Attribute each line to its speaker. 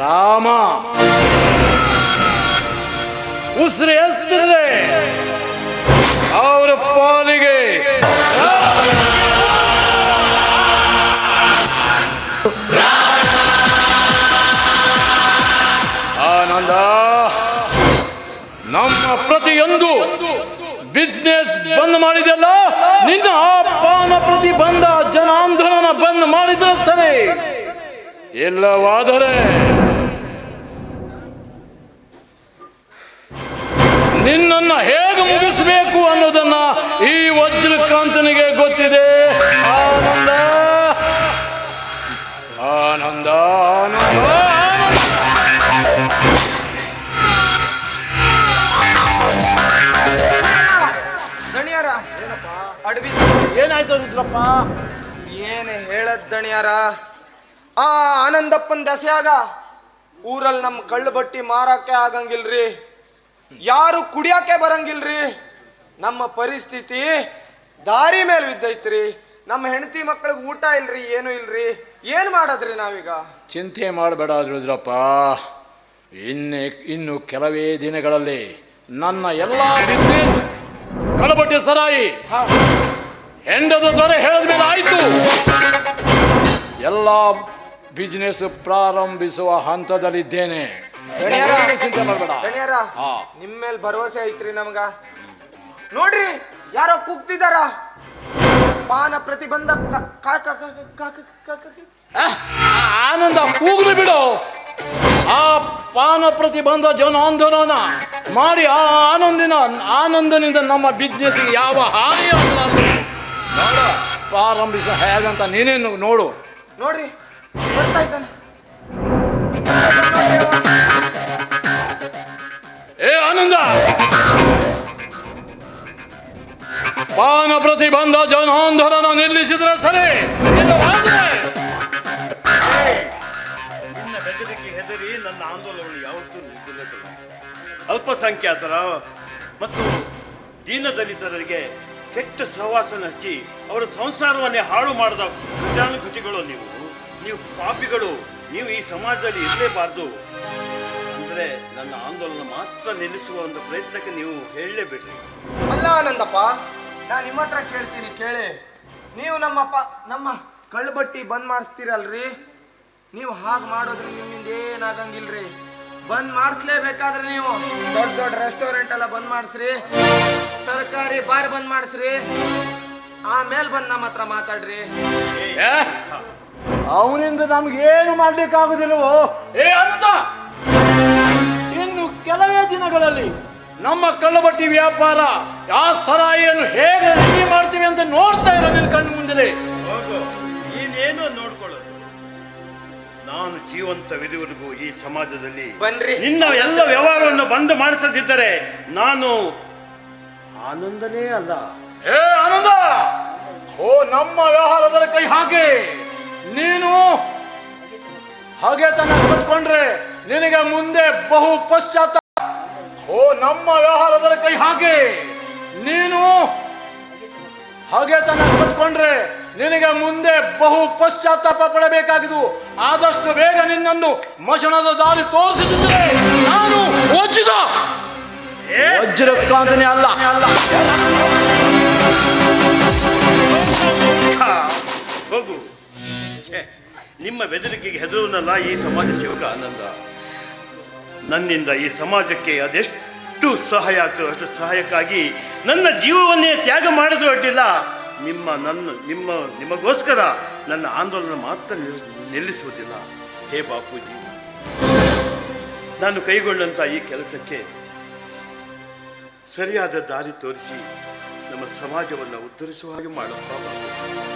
Speaker 1: ರಾಮ. ಉಸಿರು ಎಸ್ತಿದ್ರೆ ಅವರ ಪಾಲಿಗೆ ಆನಂದ. ನಮ್ಮ ಪ್ರತಿಯೊಂದು ಬಿಸ್ನೆಸ್ ಬಂದ್ ಮಾಡಿದೆಲ್ಲ ನಿನ್ನ ಆ ಪಾನ ಪ್ರತಿಬಂಧ ಸರಿ ಇಲ್ಲವಾದರೆ ನಿನ್ನನ್ನು ಹೇಗೆ ಮುಗಿಸಬೇಕು ಅನ್ನೋದನ್ನ ಈ ವಜ್ರಕಾಂತನಿಗೆ ಗೊತ್ತಿದೆ. ಆನಂದ ಆನಂದ ಆನಂದ ಏನಾಯ್ತು ರುದ್ರಪ್ಪ?
Speaker 2: ಏನು ಹೇಳದ್ ದಣಿಯಾರ? ಆ ಆನಂದಪ್ಪನ ದಸೆಯಾಗ ಊರಲ್ಲಿ ನಮ್ಮ ಕಳ್ಳು ಬಟ್ಟಿ ಮಾರಕ್ಕೆ ಆಗಂಗಿಲ್ರಿ. ಯಾರು ಕುಡಿಯಕ್ಕೆ ಬರಂಗಿಲ್ರಿ. ನಮ್ಮ ಪರಿಸ್ಥಿತಿ ದಾರಿ ಮೇಲೆ ಬಿದ್ದೈತ್ರಿ. ನಮ್ಮ ಹೆಂಡತಿ ಮಕ್ಕಳಿಗೆ ಊಟ ಇಲ್ರಿ ಏನು ಇಲ್ರಿ. ಏನು ಮಾಡದ್ರಿ ನಾವೀಗ?
Speaker 1: ಚಿಂತೆ ಮಾಡಬೇಡ ರುದ್ರಪ್ಪ. ಇನ್ನೇ ಇನ್ನು ಕೆಲವೇ ದಿನಗಳಲ್ಲಿ ನನ್ನ ಎಲ್ಲ ಬಿಸ್ನೆಸ್ ಕಳಬಟ್ಟಿ ಸರಾಯಿ ಹೆಂಡದ ದೊರೆ ಹೇಳಿದ ಮೇಲೆ ಆಯಿತು. ಎಲ್ಲ ಬಿಸ್ನೆಸ್ ಪ್ರಾರಂಭಿಸುವ ಹಂತದಲ್ಲಿದ್ದೇನೆ. ಚಿಂತೆ ಮಾಡಬೇಡ. ಹಾ.
Speaker 2: ನಿಮ್ ಮೇಲೆ ಭರವಸೆ ಐತ್ರಿ ನಮ್ಗ. ನೋಡ್ರಿ ಯಾರೋ ಕೂಗ್ತಿದಾರ. ಪಾನ ಪ್ರತಿಬಂಧ
Speaker 1: ಆ, ಆನಂದ ಕೂಗ್ಲಿ ಬಿಡು. ಆ ಪಾನ ಪ್ರತಿಬಂಧ ಜನ ಆಂದೋಲನ ಮಾಡಿ ಆ ಆನಂದಿನ ಆನಂದನಿಂದ ನಮ್ಮ ಬಿಸ್ನೆಸ್ಗೆ ಯಾವ ಹಾನಿ ನೋಡು, ಪ್ರಾರಂಭಿಸ ಹೇಗಂತ ನೀನೇನು ನೋಡು.
Speaker 2: ನೋಡ್ರಿ ಬರ್ತಾ ಇದ್ದಾನೆ.
Speaker 1: ಏ ಆನಂದ! ಪಾನ ಪ್ರತಿಬಂಧ ಜನಾಂದೋಲನ ನಿಲ್ಲಿಸಿದ್ರೆ ಸರಿ.
Speaker 3: ನಿನ್ನ ಬೆದರಿಕೆ ಹೆದರಿ ನನ್ನ ಆಂದೋಲನ ಯಾವತ್ತೂ ನಿಂತಿಲ್ಲ ಅಲ್ಪಸಂಖ್ಯಾತರ ಮತ್ತು ದೀನದಲಿತರಿಗೆ ಕೆಟ್ಟ ಸಹವಾಸನ ಹಚ್ಚಿ ಅವರ ಸಂಸಾರವನ್ನೇ ಹಾಳು ಮಾಡಿದ ಘಟಾನುಘಟಿಗಳು ನೀವು. ನೀವು ಪಾಪಿಗಳು ನೀವು ಈ ಸಮಾಜದಲ್ಲಿ ಇರಲೇಬಾರ್ದು. ಅಂದರೆ ನನ್ನ ಆಂದೋಲನ ಮಾತ್ರ ನಿಲ್ಲಿಸುವ ಒಂದು ಪ್ರಯತ್ನಕ್ಕೆ ನೀವು ಹೇಳಲೇಬೇಡ್ರಿ.
Speaker 2: ಅಲ್ಲ ಆನಂದಪ್ಪ ನಾನು ನಿಮ್ಮ ಹತ್ರ ಕೇಳ್ತೀನಿ ಕೇಳಿ. ನೀವು ನಮ್ಮಪ್ಪ ನಮ್ಮ ಕಳ್ಬಟ್ಟಿ ಬಂದ್ ಮಾಡಿಸ್ತೀರಲ್ರಿ? ನೀವು ಹಾಗೆ ಮಾಡೋದ್ರೆ ನಿಮ್ಮಿಂದ ಏನಾಗಂಗಿಲ್ರಿ? ಬಂದ್ ಮಾಡಿಸ್ಲೇಬೇಕಾದ್ರೆ ನೀವು ದೊಡ್ಡ ದೊಡ್ಡ ರೆಸ್ಟೋರೆಂಟ್ ಎಲ್ಲ ಬಂದ್ ಮಾಡಿಸ್ರಿ ಸರ್ಕಾರಿ ಬಾರ್ ಬಂದ್ ಮಾಡಿಸ್ರಿ ಆಮೇಲೆ ಬಂದು ನಮ್ಮ ಹತ್ರ ಮಾತಾಡ್ರಿ.
Speaker 1: ಅವನಿಂದ ನಮ್ಗೇನು ಮಾಡ್ಲಿಕ್ಕಾಗುದಿಲ್ಲವೋ? ಏ ಆನಂದ ಇನ್ನು ಕೆಲವೇ ದಿನಗಳಲ್ಲಿ ನಮ್ಮ ಕಳ್ಳಬಟ್ಟಿ ವ್ಯಾಪಾರ ಆ ಸರಾಯಿಯನ್ನು ಹೇಗೆ ರೆಡಿ ಮಾಡ್ತೀವಿ ಅಂತ ನೋಡ್ತಾ ಇರೋ ನಿನ್ನ ಕಣ್ಣು ಮುಂದೆ
Speaker 3: ಹೋಗು ನೀನೇನು ನೋಡ್ಕೊಳ್ಳೋದು. ನಾನು ಜೀವಂತವಿರುವವರೆಗೂ ಈ ಸಮಾಜದಲ್ಲಿ
Speaker 2: ಬನ್ರಿ.
Speaker 3: ನಿನ್ನ ಎಲ್ಲ ವ್ಯವಹಾರವನ್ನು ಬಂದ್ ಮಾಡಿಸದಿದ್ದರೆ ನಾನು ಆನಂದನೇ ಅಲ್ಲ.
Speaker 1: ಏ ಆನಂದ ಓ ನಮ್ಮ ವ್ಯವಹಾರದಲ್ಲಿ ಕೈ ಹಾಕಿ. ಹಾಗೆ ತನ ಕಟ್ಕೊಂಡ್ರೆ ನಿನಗೆ ಮುಂದೆ ಬಹು ಪಶ್ಚಾತ್ತ ಓ ನಮ್ಮ ವ್ಯವಹಾರದಲ್ಲಿ ಕೈ ಹಾಕಿ. ನೀನು ಹಾಗೆ ತನ ಕಟ್ಕೊಂಡ್ರೆ ನಿನಗೆ ಮುಂದೆ ಬಹು ಪಶ್ಚಾತ್ತಾಪ ಪಡಬೇಕಾಗಿದ್ದು ಆದಷ್ಟು ಬೇಗ ನಿನ್ನನ್ನು ಮಶಣದ ದಾರಿ ತೋರಿಸಿದ್ರೆ ನಾನು ವಜ್ರ
Speaker 3: ಏ!
Speaker 1: ವಜ್ರಕಾಂತನೇ ಅಲ್ಲ ಅಲ್ಲ.
Speaker 3: ಬೆದರಿಕೆಗೆ ಹೆದರುವನಲ್ಲ ಈ ಸಮಾಜ ಸೇವಕ ಆನಂದ? ನನ್ನಿಂದ ಈ ಸಮಾಜಕ್ಕೆ ಅದೆಷ್ಟು ಸಹಾಯ ಆಗ್ತದೆ ಅಷ್ಟು ಸಹಾಯಕ್ಕಾಗಿ ನನ್ನ ಜೀವವನ್ನೇ ತ್ಯಾಗ ಮಾಡಿದ್ರು ಅಡ್ಡಿಲ್ಲ. ನಿಮ್ಮ ನನ್ನ, ನಿಮ್ಮ, ನಿಮಗೋಸ್ಕರ ನನ್ನ ಆಂದೋಲನ ಮಾತ್ರ ನಿಲ್- ನಿಲ್ಲಿಸುವುದಿಲ್ಲ. ಹೇ ಬಾಪೂಜಿ, ನಾನು ಕೈಗೊಂಡಂಥ ಈ ಕೆಲಸಕ್ಕೆ ಸರಿಯಾದ ದಾರಿ ತೋರಿಸಿ ನಮ್ಮ ಸಮಾಜವನ್ನು ಉದ್ಧರಿಸುವ ಹಾಗೆ ಮಾಡಪ್ಪ ಬಾಪೂಜಿ.